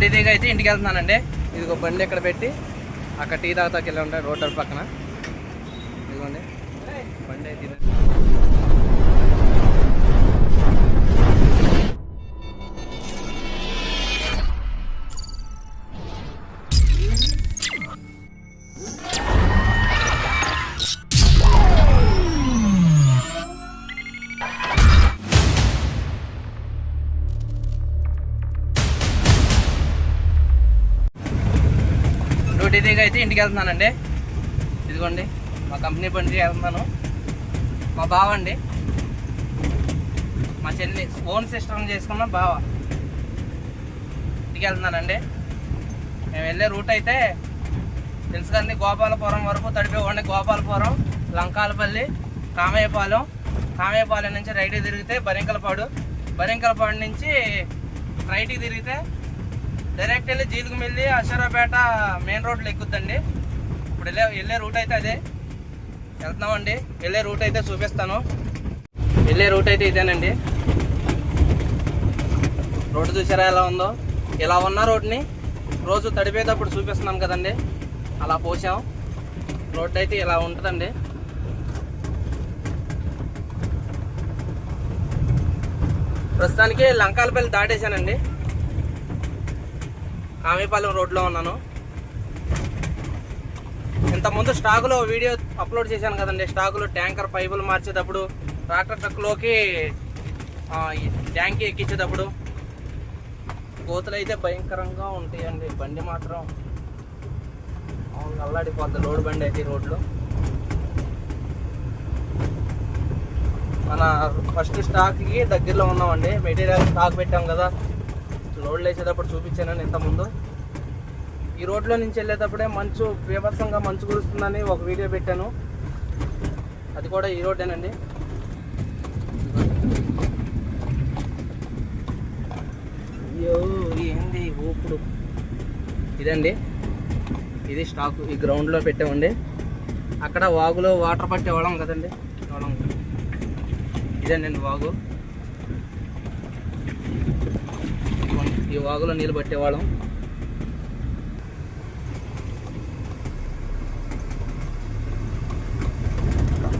Duty దిగి అయితే ఇంటికి వెళ్తున్నానండి. ఇదిగో బండి ఇక్కడ పెట్టి అక్కడ టీ తాగుతాకి వెళ్ళి ఉంటాయి రోడ్డు పక్కన. ఇదిగోండి. బండి అయితే ఇదే. దిగి అయితే ఇంటికి వెళ్తున్నానండి. ఇదిగోండి మా కంపెనీ బండి వెళ్తున్నాను. మా బావ అండి. మా చెల్లి ఓన్ సిస్టమ్ చేసుకున్న బావ. ఇంటికి వెళ్తున్నానండి. మేము వెళ్ళే రూట్ అయితే తెలుసు కదండి గోపాలపురం వరకు తడిపేవాడిని గోపాలపురం లంకాలపల్లి కామయ్యపాలెం కామయ్యపాలెం నుంచి రైట్కి తిరిగితే బరింకలపాడు. బరింకలపాడు నుంచి రైట్కి తిరిగితే డైరెక్ట్ వెళ్ళి జీలుగుమిల్లి అషరాపేట మెయిన్ రోడ్లో ఎక్కుద్దండి. ఇప్పుడు వెళ్ళే వెళ్ళే రూట్ అయితే అదే. వెళ్తున్నామండి. వెళ్ళే రూట్ అయితే చూపిస్తాను. వెళ్ళే రూట్ అయితే ఇదేనండి. రోడ్డు చూసారా ఎలా ఉందో? ఇలా ఉన్న రోడ్ని రోజు తడిపేటప్పుడు చూపిస్తున్నాం కదండి. అలా పోసాం. రోడ్డు అయితే ఇలా ఉంటుందండి. ప్రస్తుతానికి లంకాలపల్లి దాటేశానండి. కామేపాలెం రోడ్లో ఉన్నాను. ఇంతకుముందు స్టాకులో వీడియో అప్లోడ్ చేశాను కదండి. స్టాకులో ట్యాంకర్ పైపులు మార్చేటప్పుడు ట్రాక్టర్ ట్రక్లోకి ట్యాంక్ ఎక్కించేటప్పుడు కోతులు అయితే భయంకరంగా ఉంటాయండి. బండి మాత్రం అవును అల్లాడిపోద్ది. లోడ్ బండి అయితే ఈ రోడ్లో. మన ఫస్ట్ స్టాక్కి దగ్గరలో ఉన్నామండి. మెటీరియల్ స్టాక్ పెట్టాం కదా. లోడ్లు వేసేటప్పుడు చూపించాను ఇంతకుముందు. ఈ రోడ్లో నుంచి వెళ్ళేటప్పుడే మంచు బీభత్సంగా మంచు కురుస్తుందని ఒక వీడియో పెట్టాను. అది కూడా ఈ రోడ్డేనండి. అయ్యో ఏంది? ఊపుడు. ఇదండి. ఇది స్టాక్. ఈ గ్రౌండ్లో పెట్టామండి. అక్కడ వాగులో వాటర్ పట్టేవాళ్ళం కదండి. వాళ్ళం ఇదేనండి వాగు. ఈ వాగులో నీళ్ళు పట్టేవాళ్ళం.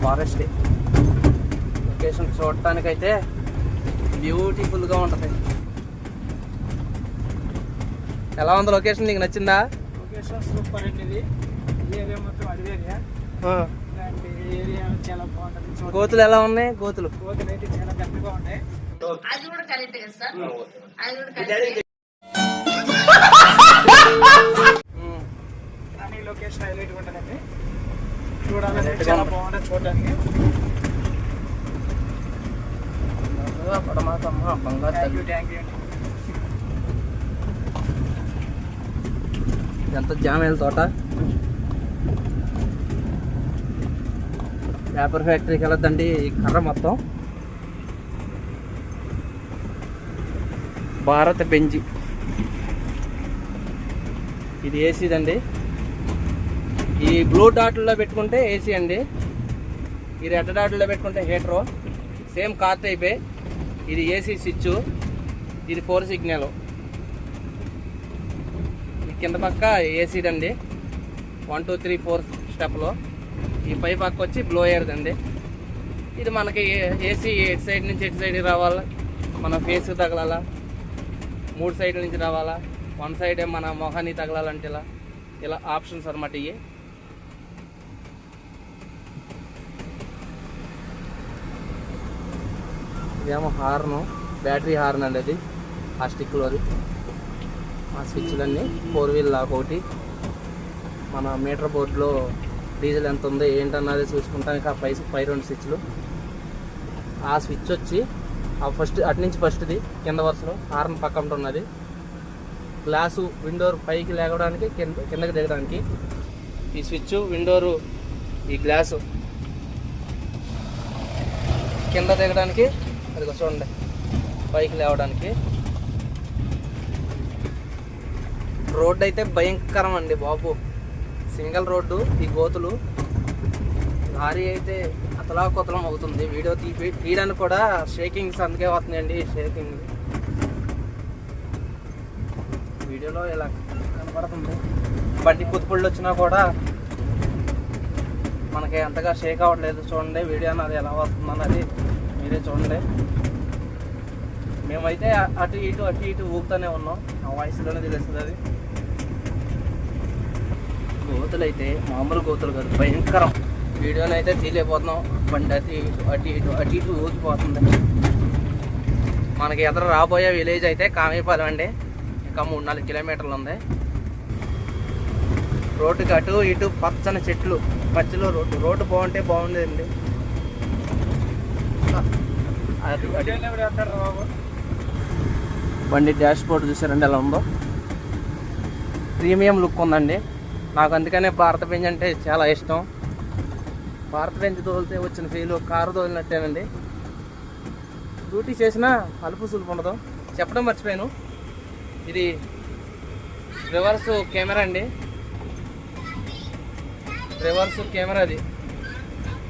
ఫారెస్ట్. లొకేషన్ చూడటానికైతే బ్యూటిఫుల్గా ఉంటుంది. ఎలా ఉంది లొకేషన్? నీకు నచ్చిందా? లొకేషన్ సూపర్ అండి ఇది. ఏరియా మొత్తం అడవి ఏరియా ఇలాంటి ఏరియా చాలా బాగుంటుంది. గోతులు ఎలా ఉన్నాయి? గోతులు. కోతులు అయితే చాలా పెద్దగా ఉన్నాయి. ఉమ్. లొకేషన్ హైలైట్ ఉంటుందండి చూడాలంటే చాలా బాగుంటుంది చూడడానికి. పడమాకమ్మ బంగారు థ్యాంక్ యూ తల్లి. థ్యాంక్ యూ ఎంత జామేల తోట పేపర్ ఫ్యాక్టరీకి వెళ్ళొద్దండి ఈ కర్ర మొత్తం. భారత బెంజి. ఇది ఏసీదండి ఈ బ్లూ డాట్లో పెట్టుకుంటే ఏసీ అండి. ఈ రెడ్ డాట్లో పెట్టుకుంటే హీటరు సేమ్ కార్ టైపే ఇది ఏసీ స్విచ్ ఇది ఫోర్ సిగ్నల్ ఈ కింద పక్క ఏసీడ్ అండి. వన్ టూ త్రీ ఫోర్ స్టెప్లో ఈ పై పక్క వచ్చి బ్లో అండి. ఇది మనకి ఏసీ ఎటు సైడ్ నుంచి ఎటు సైడ్ రావాలా? మన ఫేస్ తగలాలా? మూడు సైడ్ల నుంచి రావాలా? వన్ సైడ్ మన మొహాన్ని తగలాలంటే ఇలా. ఇలా ఆప్షన్స్ అనమాట ఇవి ఇదేమో హార్న్ బ్యాటరీ హార్న్ అండి అది. ఆ స్టిక్లోది. ఆ స్విచ్లన్నీ ఫోర్ వీల్ లాక్ ఒకటి. మన మీటర్ బోర్డులో డీజిల్ ఎంత ఉందో ఏంటన్నది చూసుకుంటానికి ఆ పై పై రెండు స్విచ్లు. ఆ స్విచ్ వచ్చి ఆ ఫస్ట్ అటు నుంచి ఫస్ట్ది కింద వరుసలో హార్న్ పక్కన ఉన్నది. గ్లాసు విండోర్ పైకి లేగడానికి కింద కిందకి దిగడానికి ఈ స్విచ్ విండోరు ఈ గ్లాసు కింద దిగడానికి అది చూడండి. పైకి లేవడానికి. రోడ్డు అయితే భయంకరం అండి బాబు. సింగిల్ రోడ్డు ఈ గోతులు. లారీ అయితే అతలా కొతలం అవుతుంది. వీడియో తీపి తీయడానికి కూడా షేకింగ్స్ అందుకే వస్తున్నాయండి షేకింగ్. వీడియోలో ఇలా కనపడుతుంది. బండి కుతుపుళ్ళు వచ్చినా కూడా మనకి అంతగా షేక్ అవ్వట్లేదు. చూడండి వీడియో అన్నది ఎలా వస్తుంది అన్నది మీరే చూడండి. మేమైతే అటు ఇటు అటు ఇటు ఊగుతూనే ఉన్నాం. ఆ వాయిస్లోనే తెలుస్తుంది అది. గోతులు అయితే మామూలు గోతులు కాదు భయంకరం. వీడియోని అయితే తీయలేకపోతున్నాం. బండి అటు ఇటు అటు ఇటు అటు ఇటు ఊగిపోతుంది. మనకి ఎదురు రాబోయే విలేజ్ అయితే కామేపాలెం అండి. ఇంకా మూడు నాలుగు కిలోమీటర్లు ఉంది. రోడ్డుకి అటు ఇటు పచ్చని చెట్లు మధ్యలో రోడ్డు రోడ్డు బాగుంటే బాగుండేదండి అది అది ఎవరు వేస్తారు బాబు బండి డాష్ బోర్డ్ చూసారండి ఎలా ఉందో. ప్రీమియం లుక్ ఉందండి. నాకు అందుకనే భారత బెంజ్ అంటే చాలా ఇష్టం. భారత బెంజ్ తోలితే వచ్చిన ఫీలు కారు తోలినట్టేనండి. డ్యూటీ చేసినా అలుపు సులుపు ఉండదు. చెప్పడం మర్చిపోయాను. ఇది రివర్స్ కెమెరా అండి. రివర్స్ కెమెరా అది.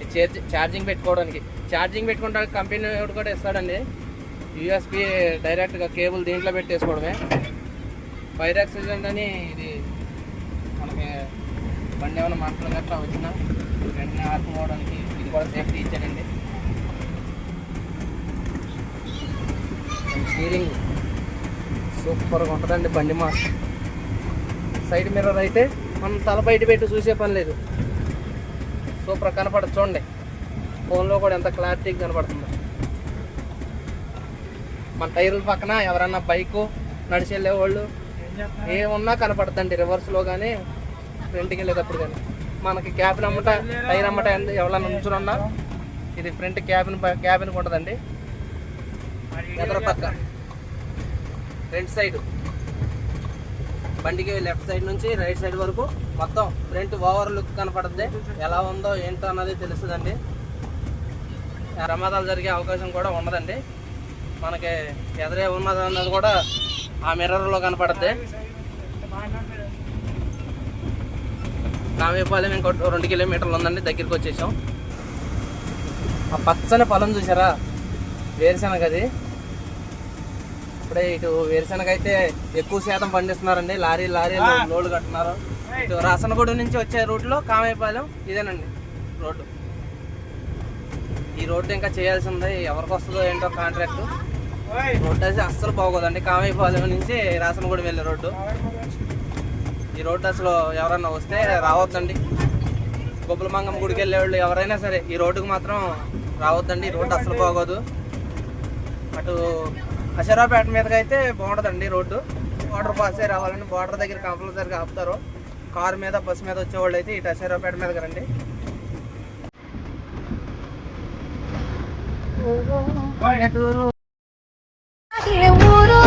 ఇది ఛార్జింగ్ పెట్టుకోవడానికి. ఛార్జింగ్ పెట్టుకుంటాడు కంపెనీ వాడు కూడా ఇస్తాడండి. యూఎస్పి డైరెక్ట్గా కేబుల్ దీంట్లో పెట్టేసుకోవడమే. ఫైర్ యాక్సిడెంట్ అని ఇది మనకి బండి ఏమైనా మంటలు గట్రా వచ్చినా వెంటనే ఆపుకోవడానికి ఇది కూడా సేఫ్టీ ఇచ్చాడండి. స్టీరింగ్ సూపర్గా ఉంటుందండి బండి మా సైడ్ మిర్రర్ అయితే మనం తల బయట పెట్టి చూసే పని లేదు. సూపర్ కనపడదు చూడండి. ఫోన్లో కూడా ఎంత క్లారిటీగా కనబడుతుంది. మన టైర్ల పక్కన ఎవరన్నా బైక్ నడిచి వెళ్ళేవాళ్ళు ఏమున్నా కనపడుతుందండి రివర్స్లో కానీ ఫ్రంట్కి వెళ్ళేటప్పుడు కానీ మనకి క్యాబిన్ అమ్మట టైర్ అమ్మట ఎవరన్నా నుంచున్నా ఇది ఫ్రంట్ క్యాబిన్ క్యాబిన్ ఉంటుందండి ఎదర పక్క ఫ్రంట్ సైడ్ బండికి లెఫ్ట్ సైడ్ నుంచి రైట్ సైడ్ వరకు మొత్తం ఫ్రంట్ ఓవర్ లుక్ కనపడుద్ది. ఎలా ఉందో ఏంటో అన్నది తెలుస్తుందండి. ప్రమాదాలు జరిగే అవకాశం కూడా ఉండదండి. మనకి ఎదురే ఉన్నది అన్నది కూడా ఆ మిర్రర్లో కనపడుద్ది. నావేపాలెం ఇంకో రెండు కిలోమీటర్లు ఉందండి దగ్గరికి వచ్చేసాం. ఆ పచ్చని పొలం చూసారా? వేరుశనగ అది ఇప్పుడే ఇటు వేరుశనగ అయితే ఎక్కువ శాతం పండిస్తున్నారండి. లారీ లారీ లోడ్లు కట్టున్నారు ఇటు రాసనగూడ నుంచి వచ్చే రూట్లో కామేపాలెం ఇదేనండి రోడ్డు. ఈ రోడ్డు ఇంకా చేయాల్సి ఉంది. ఎవరికి వస్తుందో ఏంటో కాంట్రాక్ట్ రోడ్డు అయితే అస్సలు బాగోదండి. కామేపాలెం నుంచి రాసనగూడెం వెళ్ళే రోడ్డు. ఈ రోడ్డు అసలు ఎవరన్నా వస్తే రావద్దండి. గొప్పలమంగం గుడికి వెళ్ళేవాళ్ళు ఎవరైనా సరే ఈ రోడ్డుకు మాత్రం రావద్దండి. ఈ రోడ్డు అస్సలు బాగోదు. అటు అషరాపేట మీదకి అయితే బాగుంటుందండి రోడ్డు. వాటర్ పాసే రావాలని బార్డర్ దగ్గర కంపల్సరీగా ఆపుతారు. కారు మీద బస్సు మీద వచ్చేవాళ్ళు అయితే ఇటు అషరాపేట మీదకి రండి. ఏ ఊరో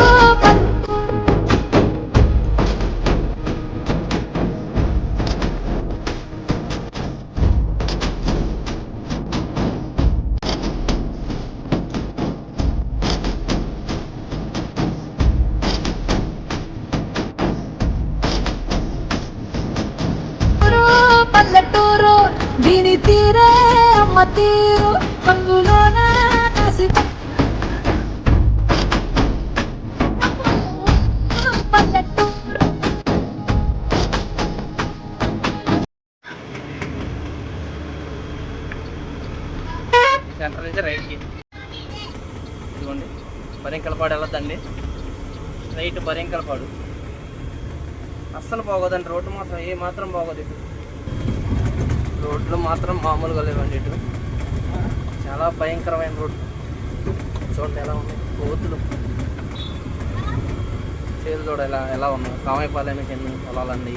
ఊరు, పల్లెటూరు దీని తీరే అమ్మ తీరు పంగులోన కాసి సెంటర్ నుంచి రైట్కి ఇదిగోండి బరింకలపాడు వెళ్ళొద్దండి. రైట్ బరింకలపాడు అస్సలు బాగోదండి రోడ్డు మాత్రం ఏ మాత్రం బాగోదు ఇటు. రోడ్లు మాత్రం మామూలుగా లేవండి ఇటు. చాలా భయంకరమైన రోడ్డు. చూడండి ఎలా ఉంది కోతులు. చేతులు చూడ ఎలా ఎలా ఉన్నాయి? కామైపాలెనికి ఎన్ని పొలాలండి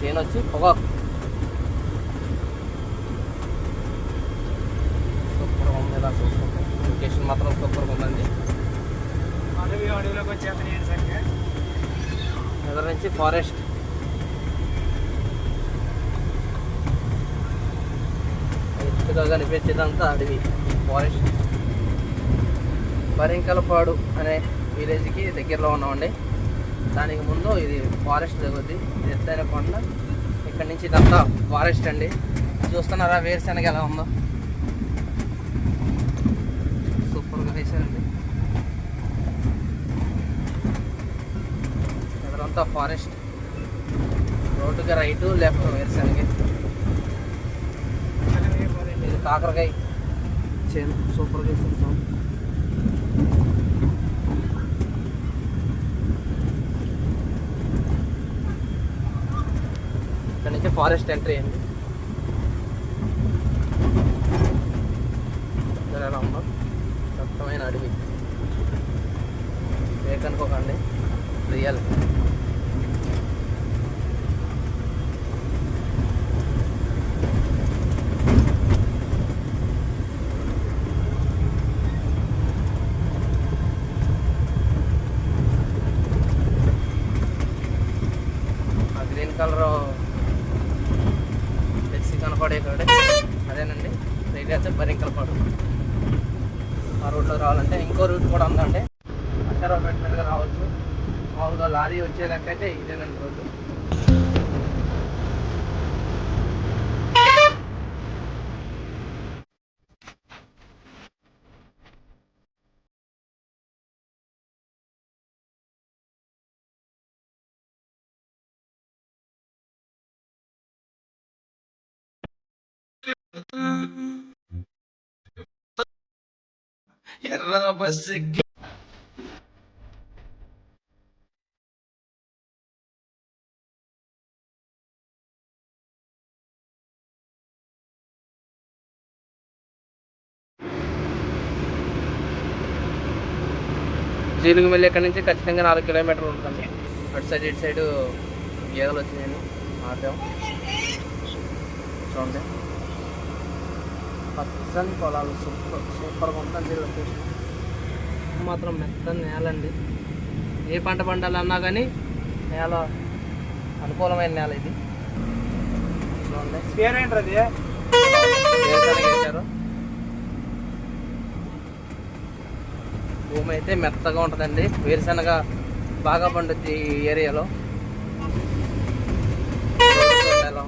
చేను వచ్చి పొగాకు సూపర్గా ఉంది ఇలా చూసుకుంటే. లొకేషన్ మాత్రం సూపర్గా ఉందండి. ఎదురు నుంచి ఫారెస్ట్. ఎత్తుగా కనిపించేదంతా అడవి ఫారెస్ట్ బరింకలపాడు అనే విలేజ్కి దగ్గరలో ఉన్నామండి. దానికి ముందు ఇది ఫారెస్ట్ తగ్గుద్ది ఎత్తైన కొండ. ఇక్కడ నుంచి ఇదంతా ఫారెస్ట్ అండి. చూస్తున్నారా వేరుశనగ ఎలా ఉందో? సూపర్గా వేసారండి ఇదంతా ఫారెస్ట్. రోడ్డుకి రైటు లెఫ్ట్ వేరుశనగ. కాకరకాయ. చేను. సూపర్గా వేసేస్తాం ఇక్కడ నుంచి ఫారెస్ట్ ఎంట్రీ అండి ఇక్కడ ఎలా ఉందో దట్టమైన అడవి. ఏకనుకోకండి. రియల్. గ్రీన్ కలర్ ఫ్లెక్సీ కనపడే కాడే అదేనండి. రైట్ అయితే బరింకలపాడు ఆ రూట్లో రావాలంటే ఇంకో రూట్ కూడా ఉందండి. అక్కడ పెట్టినట్టుగా రావచ్చు. మామూలుగా లారీ వచ్చేదాకైతే ఇదేనండి రోడ్డు. ఎర్ర బస్సు జీలుగు వెళ్ళి ఎక్కడి నుంచి? ఖచ్చితంగా నాలుగు కిలోమీటర్లు ఉంటుంది. అటు సైడ్ ఇటు సైడ్ గేదెలు వచ్చినాయి ఆపాం. చూడండి. పచ్చని పొలాలు సూపర్ సూపర్గా ఉంటుంది లొకేషన్ మాత్రం మెత్తని నేల అండి ఏ పంట పండాలన్నా కానీ నేల అనుకూలమైన నేల ఇది. పేరేంటి అది భూమి అయితే మెత్తగా ఉంటుందండి. వేరుశనగ బాగా పండుద్ది ఈ ఏరియాలో ఎలా?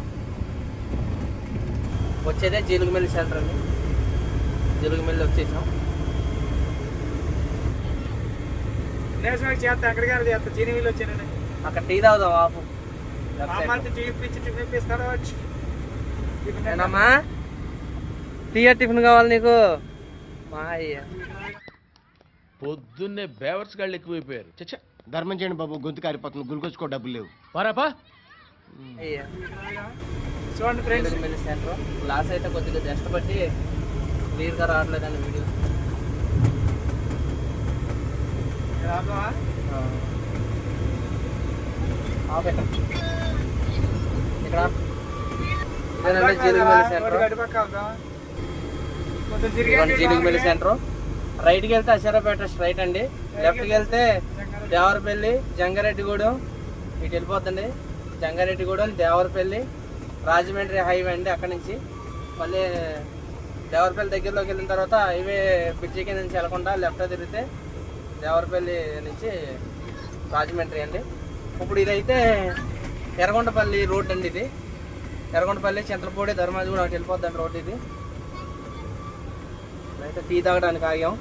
వచ్చేదే జీలుగుమిల్లి సెంటర్ అండి. జీలుగుమిల్లి వచ్చేసాం. చేస్తా చేస్తా వచ్చానండి. అక్కడ టీ తాగుదాం ఆపు టీ టిఫిన్ కావాలి నీకు? మా అయ్య. పొద్దున్నే బేవర్స్ గాళ్ళు ఎక్కువైపోయారు. చచ్చా. ధర్మం చేయండి బాబు గొంతు కారిపోతుంది గురికొచ్చుకో డబ్బులు లేవు. పారాపా. అయ్య. చూడండి ఫ్రెండ్స్ జీలుగుమిల్లి సెంటర్ గ్లాస్ అయితే కొద్దిగా జస్ట్ బట్టి క్లియర్గా రావట్లేదండి వీడియో. ఇక్కడ ఇదేనండి జీలుగుమిల్లి సెంటర్. రైట్కి వెళ్తే అషరాపేట స్ట్రైట్ అండి. లెఫ్ట్కి వెళ్తే దేవరపల్లి జంగారెడ్డిగూడెం. ఇటు వెళ్ళిపోతుంది జంగారెడ్డిగూడెం దేవరపల్లి. రాజమండ్రి హైవే అండి అక్కడి నుంచి. మళ్ళీ దేవరపల్లి దగ్గరలోకి వెళ్ళిన తర్వాత హైవే బ్రిడ్జి కింద నుంచి వెళ్ళకుండా లెఫ్ట్ తిరిగితే దేవరపల్లి నుంచి రాజమండ్రి అండి. ఇప్పుడు ఇదైతే ఎర్రగొండపల్లి రోడ్ అండి ఇది. ఎర్రగొండపల్లి చింతలపూడి ధర్మాజి కూడా అటు వెళ్ళిపోద్దండి రోడ్ ఇది. అయితే టీ తాగడానికి ఆగాం.